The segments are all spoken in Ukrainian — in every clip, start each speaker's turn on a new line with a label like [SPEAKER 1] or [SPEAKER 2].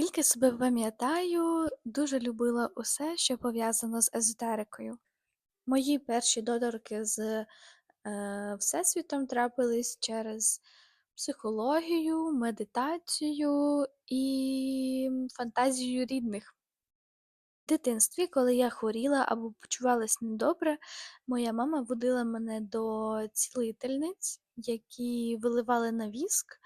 [SPEAKER 1] Скільки себе пам'ятаю, дуже любила усе, що пов'язано з езотерикою. Мої перші доторки з е, Всесвітом трапились через психологію, медитацію і фантазію рідних. В дитинстві, коли я хворіла або почувалась недобре, моя мама водила мене до цілительниць, які виливали на віск,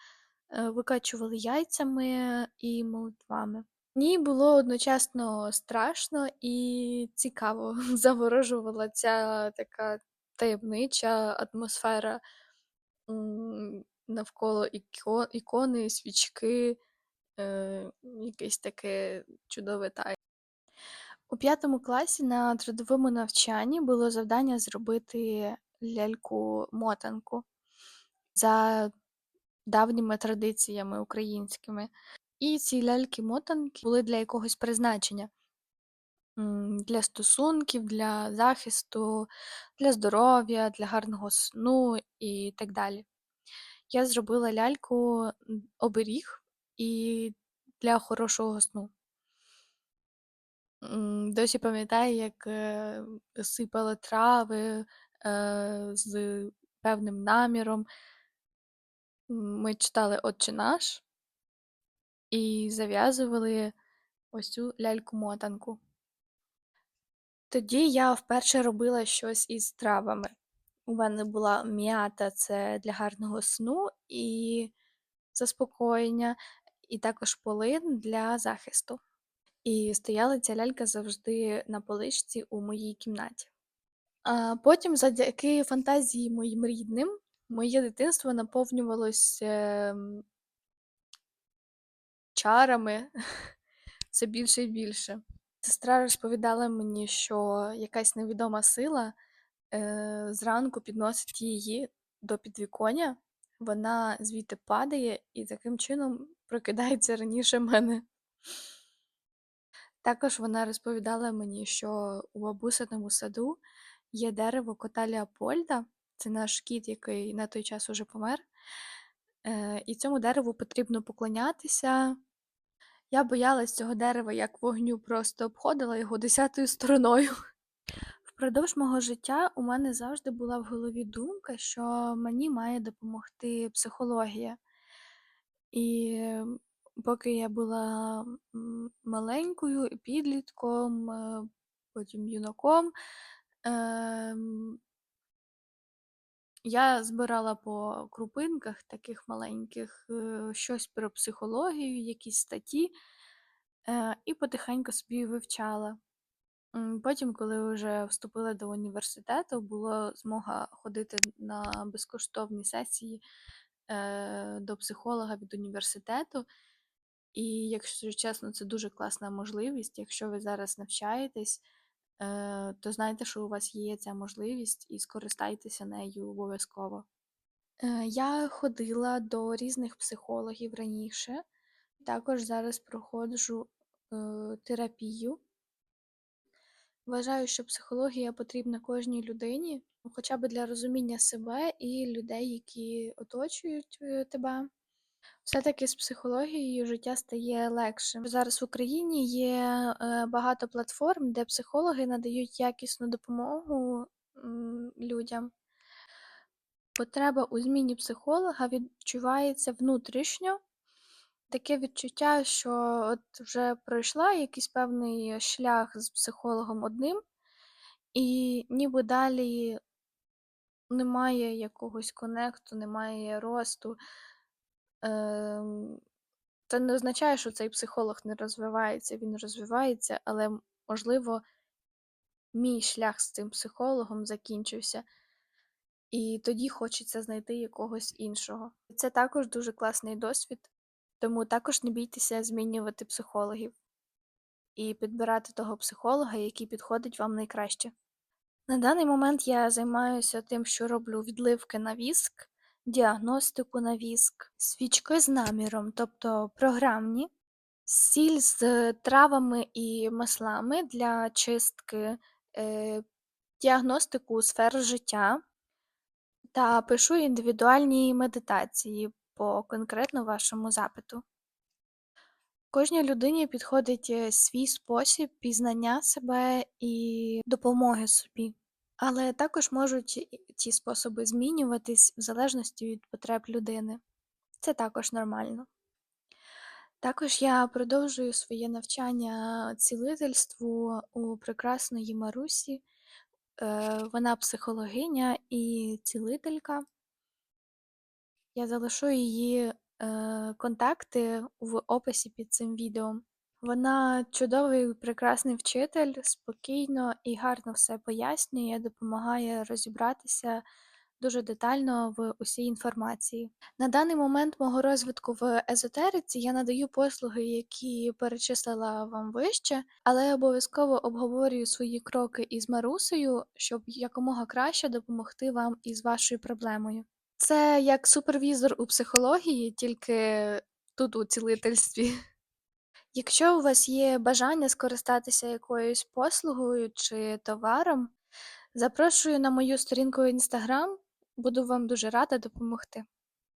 [SPEAKER 1] викачували яйцями і молитвами. Мені було одночасно страшно і цікаво. Заворожувала ця така таємнича атмосфера навколо іко- ікони, свічки, е, якесь таке чудове таїнство. У п'ятому класі на трудовому навчанні було завдання зробити ляльку-мотанку за давніми традиціями українськими. І ці ляльки-мотанки були для якогось призначення. Для стосунків, для захисту, для здоров'я, для гарного сну і так далі. Я зробила ляльку оберіг і для хорошого сну. Досі пам'ятаю, як е, сипала трави е, з певним наміром. Ми читали Отче наш і зав'язували ось цю ляльку-мотанку. Тоді я вперше робила щось із травами. У мене була м'ята це для гарного сну і заспокоєння, і також полин для захисту. І стояла ця лялька завжди на поличці у моїй кімнаті. А потім, завдяки фантазії моїм рідним, моє дитинство наповнювалось ем, чарами все більше і більше. Сестра розповідала мені, що якась невідома сила е, зранку підносить її до підвіконня, вона звідти падає і таким чином прокидається раніше мене. Також вона розповідала мені, що у бабусиному саду є дерево кота Леопольда, це наш кіт, який на той час уже помер. Е, і цьому дереву потрібно поклонятися. Я боялась цього дерева як вогню, просто обходила його десятою стороною. Впродовж мого життя у мене завжди була в голові думка, що мені має допомогти психологія. І поки я була маленькою, підлітком, е, потім юнаком, ем, я збирала по крупинках таких маленьких е, щось про психологію, якісь статті, е, і потихеньку собі вивчала. Потім, коли вже вступила до університету, була змога ходити на безкоштовні сесії е, до психолога від університету. І, якщо чесно, це дуже класна можливість. Якщо ви зараз навчаєтесь, то знайте, що у вас є ця можливість, і скористайтеся нею обов'язково. Е, Я ходила до різних психологів раніше, також зараз проходжу е, терапію. Вважаю, що психологія потрібна кожній людині, ну, хоча б для розуміння себе і людей, які оточують е, тебе. Все-таки з психологією життя стає легшим. Зараз в Україні є е, багато платформ, де психологи надають якісну допомогу людям. Потреба у зміні психолога відчувається внутрішньо. Таке відчуття, що от вже пройшла якийсь певний шлях з психологом одним, і ніби далі немає якогось конекту, немає росту. Ем, Це не означає, що цей психолог не розвивається, він розвивається, але, можливо, мій шлях з цим психологом закінчився, і тоді хочеться знайти якогось іншого. Це також дуже класний досвід, тому також не бійтеся змінювати психологів і підбирати того психолога, який підходить вам найкраще. На даний момент я займаюся тим, що роблю відливки на віск, діагностику на віск, свічки з наміром, тобто програмні, сіль з травами і маслами для чистки, е, діагностику сфер життя та пишу індивідуальні медитації по конкретно вашому запиту. Кожній людині підходить е, свій спосіб пізнання себе і допомоги собі. Але також можуть ці способи змінюватись в залежності від потреб людини. Це також нормально. Також я продовжую своє навчання цілительству у прекрасної Марусі. Е, Вона психологиня і цілителька. Я залишу її е, контакти в описі під цим відео. Вона чудовий, прекрасний вчитель, спокійно і гарно все пояснює, допомагає розібратися дуже детально в усій інформації. На даний момент мого розвитку в езотериці я надаю послуги, які перечислила вам вище, але обов'язково обговорюю свої кроки із Марусею, щоб якомога краще допомогти вам із вашою проблемою. Це як супервізор у психології, тільки тут у цілительстві. Якщо у вас є бажання скористатися якоюсь послугою чи товаром, запрошую на мою сторінку в Instagram, буду вам дуже рада допомогти.